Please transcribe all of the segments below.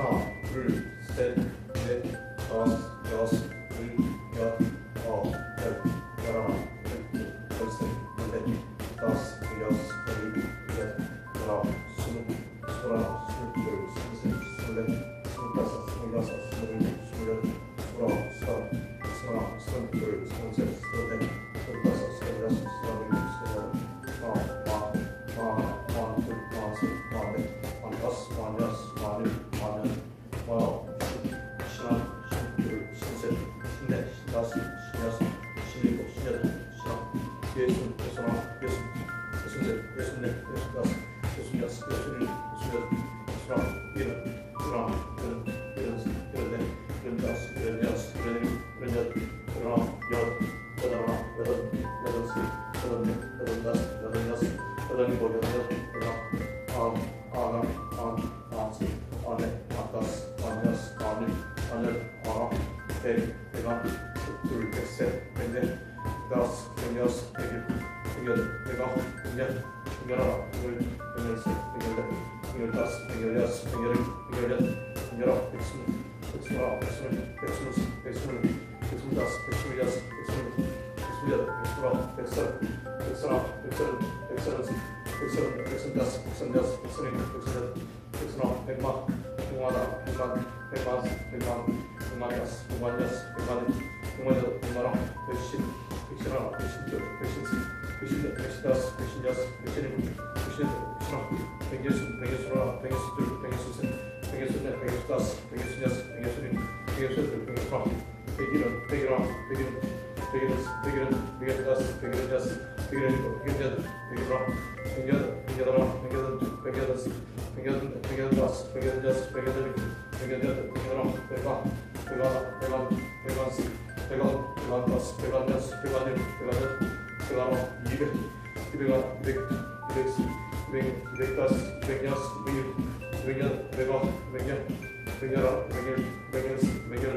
하나, 둘, 셋, 넷, 다섯, 여섯, 110, 110, 110, 111, 112, 113, 114, 115, 116, 117, 118, 119, 120, 121, 122, 123, 124, 125, 126, 126, 126, 127, 128, 129, 130, 131, 132, 133, விகடகஸ் விகடகஸ் விகடகோ விகடகஸ் விகடரோ விகட விகடரோ விகடகஸ் விகடகஸ் விகடகஸ் விகடகஸ் விகடகஸ் விகடகஸ் விகடகஸ் விகடரோ விகடகோ விகடோ விகடோ விகடகஸ் விகடோ விகடகஸ் விகடகஸ் விகடகஸ் விகடகஸ் விகடரோ விகட விகட விகட விகடகஸ் விகடகஸ் விகடகஸ் விகட விகட விகட விகடரோ விகட விகடகஸ் விகட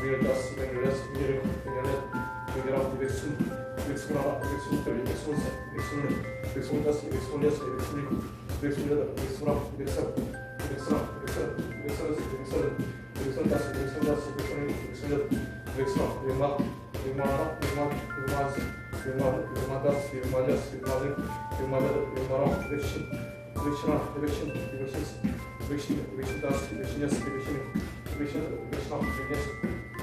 விகடகஸ் விகடகஸ் விகடகஸ் விகடகஸ் grado de x1, x1 abajo, x1 superior, x1, x1, x1 casi, x1 ya sobre, x1 hijo, x1 ya x1 abajo, x1, x1, x1, x1 sobre, x1 casi, x1 ya sobre, x1 hijo, x1 ya, x1 yirma, yirma ana, yirma, yirma az, yirma adı, yirma das, yirma yas, yirma adı, yirma yadı, yirma ram, beşin, beşin ana, beşin, beşin, beşin, beşin das, beşin yas, beşin, beşin, beşin, beşin, beşin, beşin,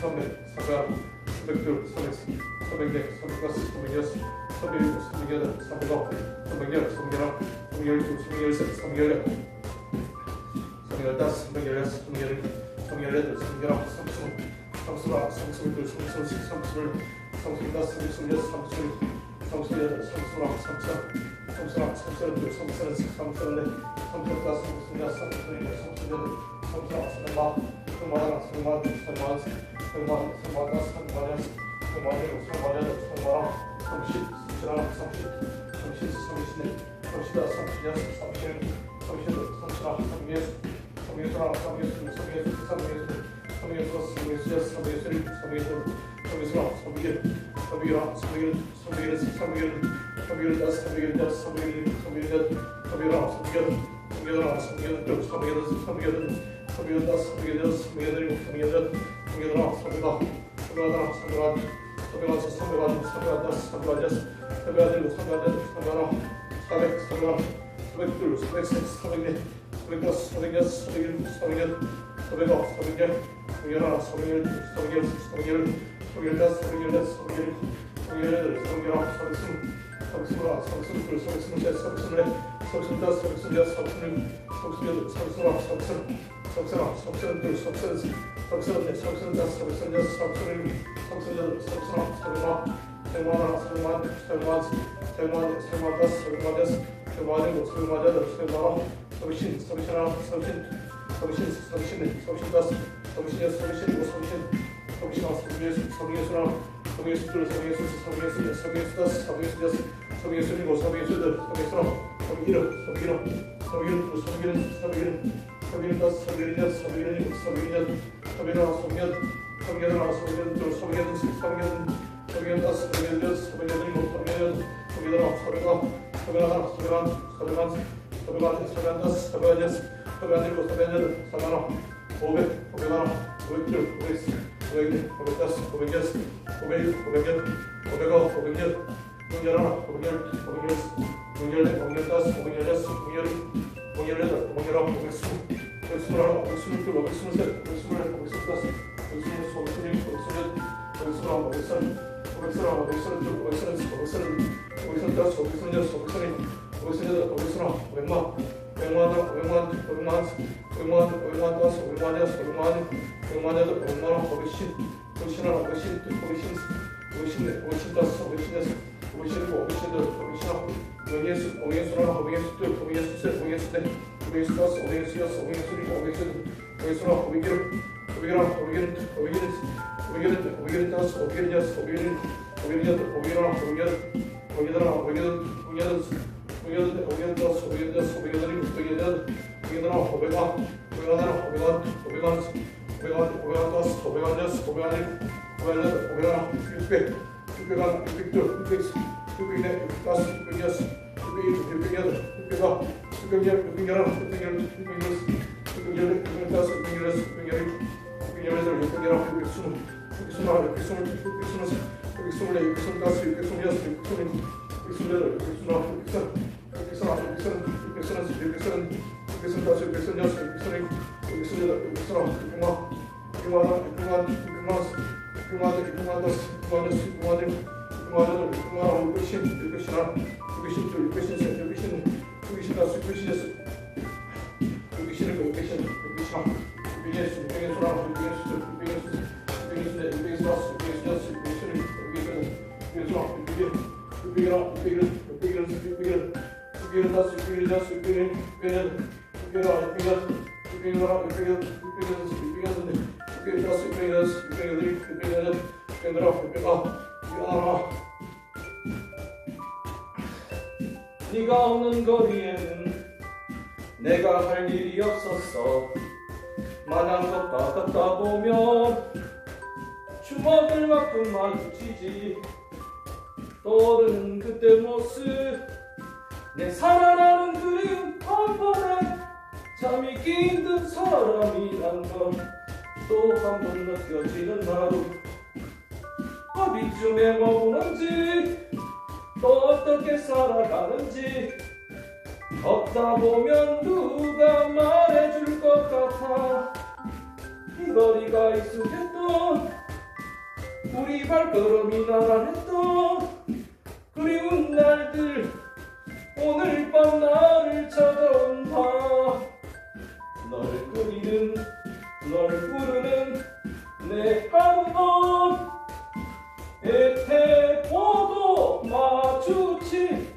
삼백, 삼백하나, 삼백둘, 삼백셋, 삼백넷, 삼백다섯, 삼백여섯, 삼백일곱, 삼백여덟, 삼백아홉, 삼백열, 삼백열하나, 삼백열둘, 삼백열셋, 삼백열넷, 삼백열다섯, 삼백열여섯, 삼백열일곱, 삼백열여덟, 삼백열아홉, 삼백스물, 삼백스물하나, 삼백스물둘, 삼백스물셋, 삼백스물, 삼백스물다섯, 삼백스물여섯, 삼백스물일곱, 삼백스물여덟, 삼백스물아홉, 삼백스물, 삼백스물하나, 삼백스물둘, 삼백스물셋, 삼백스물넷, 삼백스물다섯, 삼백스물여섯, 삼백스물일곱, 삼백스물여덟, 삼백스물아홉, 삼백만, 삼백만하나, 삼백만둘, 삼백만셋, 삼백만, 삼백만다섯, 삼백만여섯, 삼백만일곱, 삼백만여덟, 삼백만아홉, 삼십, 삼십하나, 삼십, 삼십셋, 삼십넷, 삼십다섯, 삼십여섯, 삼십일곱, 삼십여덟, 삼십아홉, 삼십여섯, 삼십여섯하나, 삼십여섯, 삼십여섯, 삼십여섯, 삼십여섯, 삼십여섯, 삼십여섯, 삼십여섯, 삼십여섯, 삼십일, 삼십일하나, 삼십일, 삼십일, 삼십일, 삼십일, 다섯, 삼십일, 여섯, 삼십일, 삼십일, 여덟, 삼십일하나, 삼십여덟, 삼십여덟하나, 삼십여덟, 삼십여덟, 삼십여덟, 삼십여덟, 다섯, 삼십여덟, 여섯, 삼십여덟, 일곱, 삼십여덟, 삼십여덟하나, 삼십아홉, 삼십아홉하나, 삼십아 섬유다 섬유되어 섬유되고 섬유된 섬유들아 섬유다. 섬유하다 섬유하니 섬유하서 섬유하니 섬유하다 섬유하자 섬유하들고 섬유하자 섬유하라. 사백 섬유하라. 사백둘 사백셋 사백넷. 사백다섯 사백여섯 사백일곱 사백여덟 사백아홉 사백열 사백열하나 사백열 사백열 사백열 사백열다 사백열넷 사백열 사백열여덟 사백열아홉 사백스물 만하나, 백만, 백만, 백만, 백만 다섯, 백만 여섯, 백만 일곱, 백만 여덟, 백만 아홉, 서비신, 서비신하나, 서비신, 성신아 성예수 성예수라 성예수들 성예수 성예수 성예수다 성예수자 성예수이고 성예수들 성예수라 성기름 성기름. 성기름 성기름 성기름 성기름다 성기름이다 성기름이고 성기름 성기름 성년 성년아 성년들 성년 성년 성년다 성년들 성년이고 성년 성년아 성년아 성년아 성년아 성년아 성년다 성년 성년이고 성년들 성년아 500 500 500 500 500 일곱, 서변 여덟, 서변 하나, 오백, 오백 하나, 오백 둘, 오백 셋, 오백 넷, 오백 다섯, 오백 여섯, 오백 일곱, 오백 여덟, 오백 아홉, 오백 열, 오백 열 하나, 오백 열, 오백 여섯, 오백 열 넷, 오백 열 다섯, 오백 열 여섯, 오백 열, 오백 열 여덟, 오백 열 아홉, 오백 스물, 오백 스물 하나, 오백 스물 둘, 오백 스물 셋, 오백 스물 넷, 오백 스물 다섯, 오백 스물 여섯, 오백 스물 일곱, 오백 스물 여덟, 오백 스물 아홉, 오백 스물 오백선 하나, 오백선 둘, 오백선 셋, 오백선 오백선 다섯, 오백선 여섯, 오백선 일곱, 오백선 여덟, 오백선 아홉, 오백만, 오백만 하나, 오백만 둘, 오백만 셋, 오백만 둘, 오백만 다섯, 오백만 여 여섯, 오백신 일곱, 오백신 여덟, 오백신 아홉, 오백예수, 오백예수 하나, 오백예수 둘, 오백예수 셋, 오백예수 넷, 오백예수 다섯, 오백예수 여섯, 오백예수 일곱, 오백예수 여덟, 오백예수 하나, 오백일, 오백일 하나, 오백일 둘, 오백일 셋, 오백일 넷, 오백일 다섯, 오백일 여섯, 오백일 일곱, 오백일 여덟, 오백일 하나, 하나, 오백일 하나, 오백일 하나 다섯, 오백일 하나 여섯, 오백일 하나 일곱, 오백일 여덟, 오백일 하나, 육백, 육백 하나, 육백 둘, 육백 셋, 육백 넷, 육백 다섯, 육백 여섯, 육백 일곱, 육백 여덟, 육백 아홉, 육백 열, 육백 열 하나, 육백 열, 육백 여섯, 육백 열, 육백 다섯, 육백 여섯, 육백 열 일곱, 육백 열 여덟, 육백 열 아홉, 육백 스물, 육백 스물 하나, 육백 스물 둘, 육백 스물 셋, 육백 스물 넷, 육백 스물 다섯, 육백 스물 여섯, 육백 스물 일곱, 육백 스물 여덟, 육백 스물 아홉, 육백 서른, 육백 서른 하나, 육백 서른 둘, 육백 서른 셋, 육백 서른 넷, 육백 서른 다섯, 육백 서른 여섯, 육백 서른 일곱, 육백 서른 여덟, 육백 서른 아홉, 육백만, 육백만 하나, 육백만, 육백만 섯, 육백만 여덟, 육백만 다섯, 육백만 여섯, 육백만 일곱, 육백만 여덟, 육백만 아홉, 육백신, 육백신 하나, 육백신 둘, 육백신 셋, 육백신 넷, 육백신 다섯, 육백신 여섯, 육백신 아홉, 육백신 하나. 네가 없는 거리에는 내가 할 일이 없었어 마냥 걷다 걷다 보면 추억을 가끔 마주치지 떠오르는 그때 모습 내 살아나는 그리움 한번에 잠이 힘든 사람이란 걸또 한 번 느껴지는 하루 어디쯤에 머무는지 또 어떻게 살아가는지 걷다 보면 누가 말해줄 것 같아. 이 거리가 익숙했던 우리 발걸음이 나란했던 그리운 날들 오늘 밤 나를 찾아온다. 널 그리는 널 부르는 내 하루는 애태고도 마주친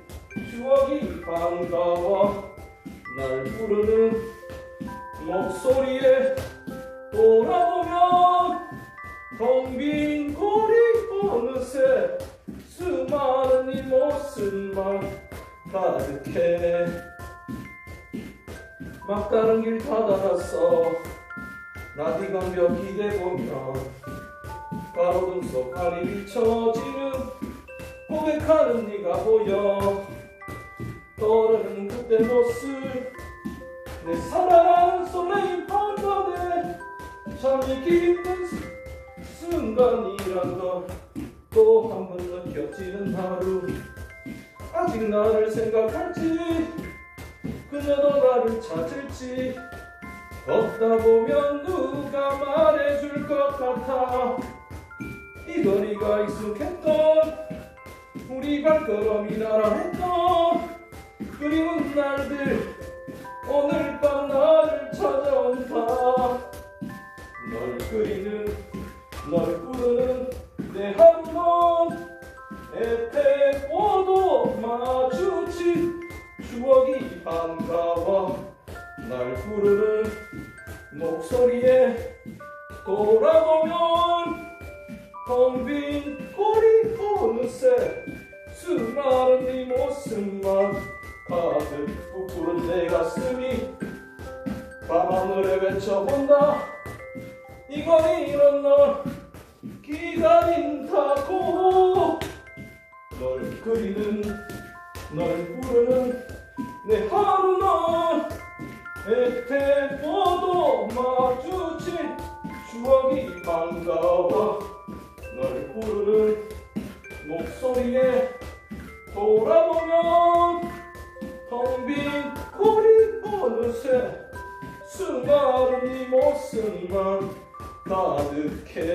추억이 반가워. 날 부르는 목소리에 돌아보면 텅 빈 거리 어느새 수많은 이 모습만 가득해. 막다른 길다 달았어. 나디강변 기대보면 가로등 속 달이 비춰지는 고백하는 네가 보여. 떠오르는 그때 모습 내 살아나는 설레임 한번에 잠이 깊은 수- 순간이란 걸 또 한 번 느껴지는 하루 아직 나를 생각할지 그녀도 나를 찾을지 걷다 보면 누가 말해줄 것 같아. 이 거리가 익숙했던 우리 발걸음이 나란했던 그리운 날들 오늘 밤 나를 찾아온다. 널 그리는 널 부르는 내 하루 애태워도 마주치 추억이 반가워. 날 부르는 목소리에 돌아보면 텅 빈 거리 어느새 수많은 네 모습만 가득 부풀은 내 가슴이 밤하늘에 외쳐본다. 이건 이런 널 기다린다고. 그리는 널 부르는 내 하루만 해태워도 마주친 추억이 반가워. 널 부르는 목소리에 돌아보면 텅빈 고리 어느새 수많은 이 모습만 가득해.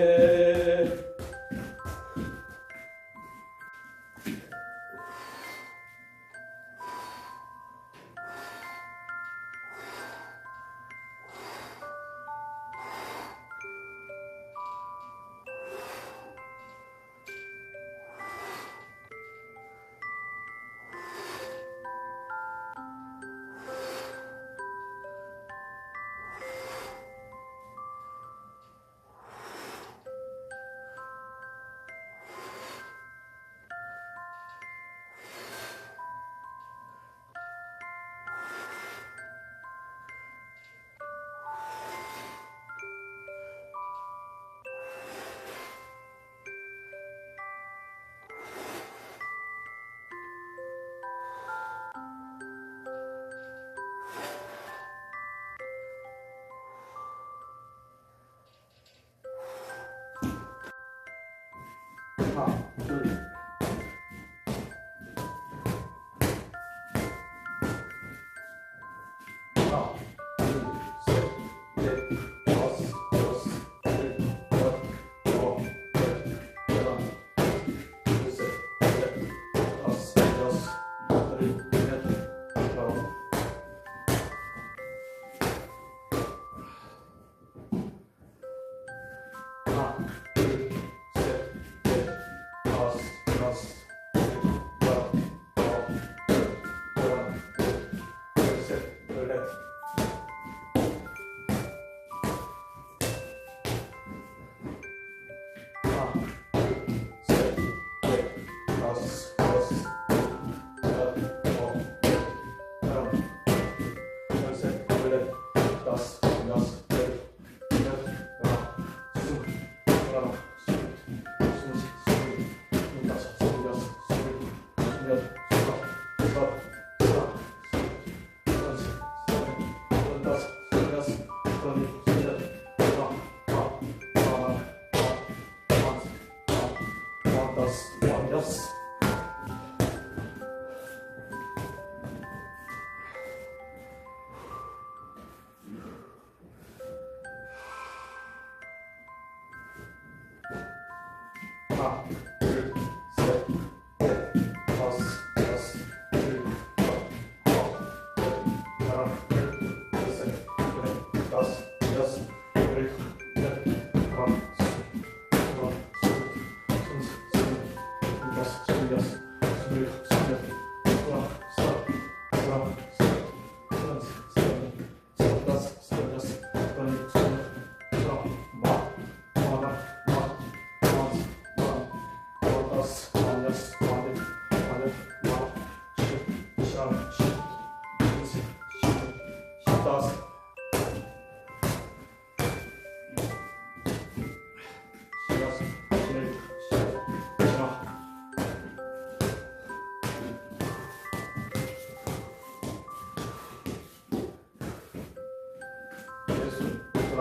plus 1이었어.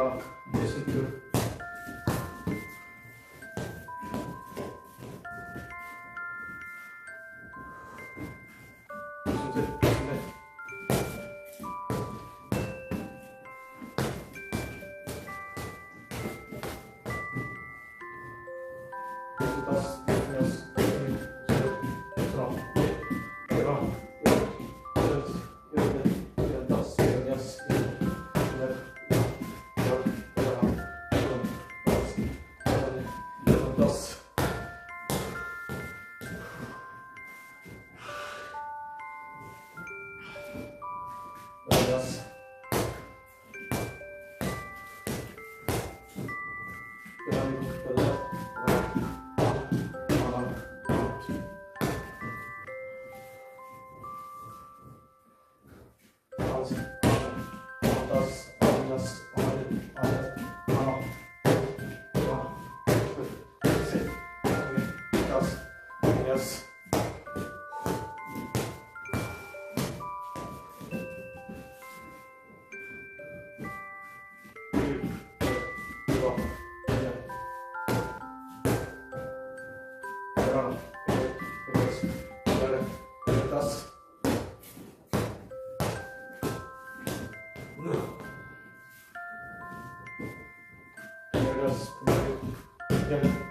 Tá, deixa aqui. Thank you. 덟.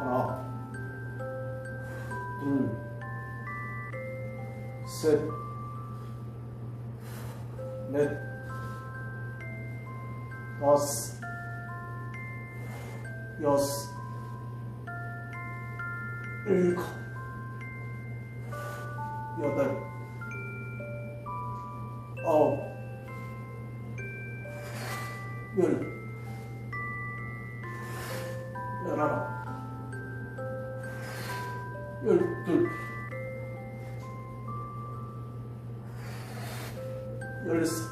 하나, 둘, 셋, 열하나, 열둘, 열셋,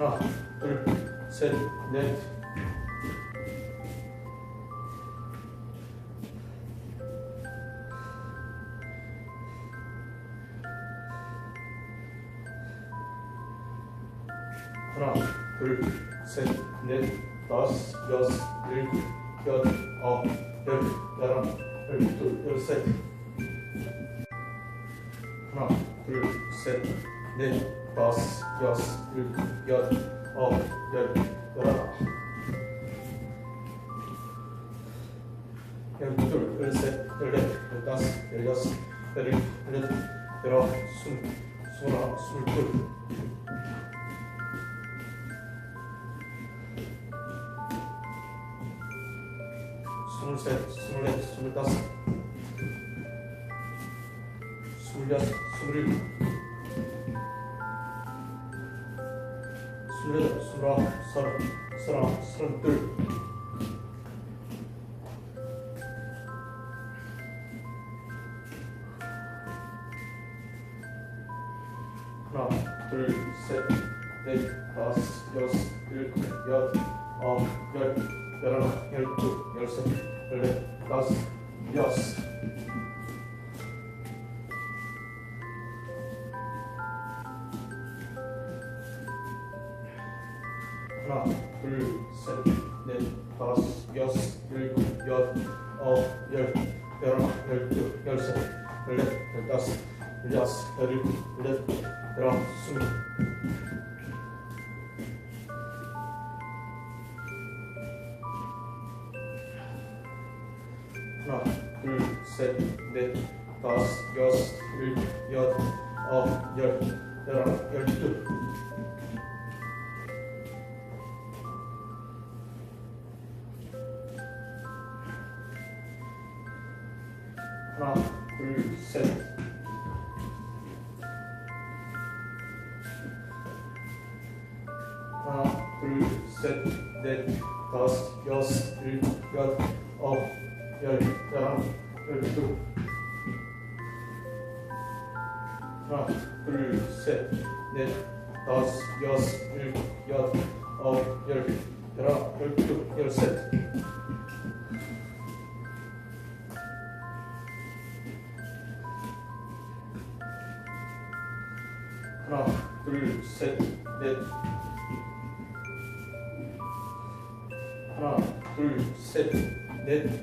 하나, 둘, 셋, 넷. 하나, 둘, 셋, 넷, 다섯, 여섯, 일곱, 여덟, 아홉, 열, 열하나, 열둘, 열셋. 열둘, 열셋, 열넷, 열다섯, 열여섯, 열일곱, 열여덟, 열아홉, 스물, 스물하나, 스물둘. 스물셋, 스물넷, 스물다섯, 넷, 다섯, 여섯, 일곱, 여덟, 아홉, 열, 열하나, 열둘, 열셋, 열넷, 다섯, 여섯. 하나, 둘, 셋, 넷, 다섯, 여섯, 일곱, 여덟, 아홉, 열, 열하나, 열둘, 열셋, 열넷, 열다섯, 열여섯, 열일곱, 열여덟, 열아홉, 스물. 여덟, 아홉, 열, 열하나, 열둘. 넷, 다섯, 여섯, 일곱, 여덟, 아홉, 열, 열하나, 열둘, 열셋. 하나, 둘, 셋, 넷. 하나, 둘, 셋, 넷.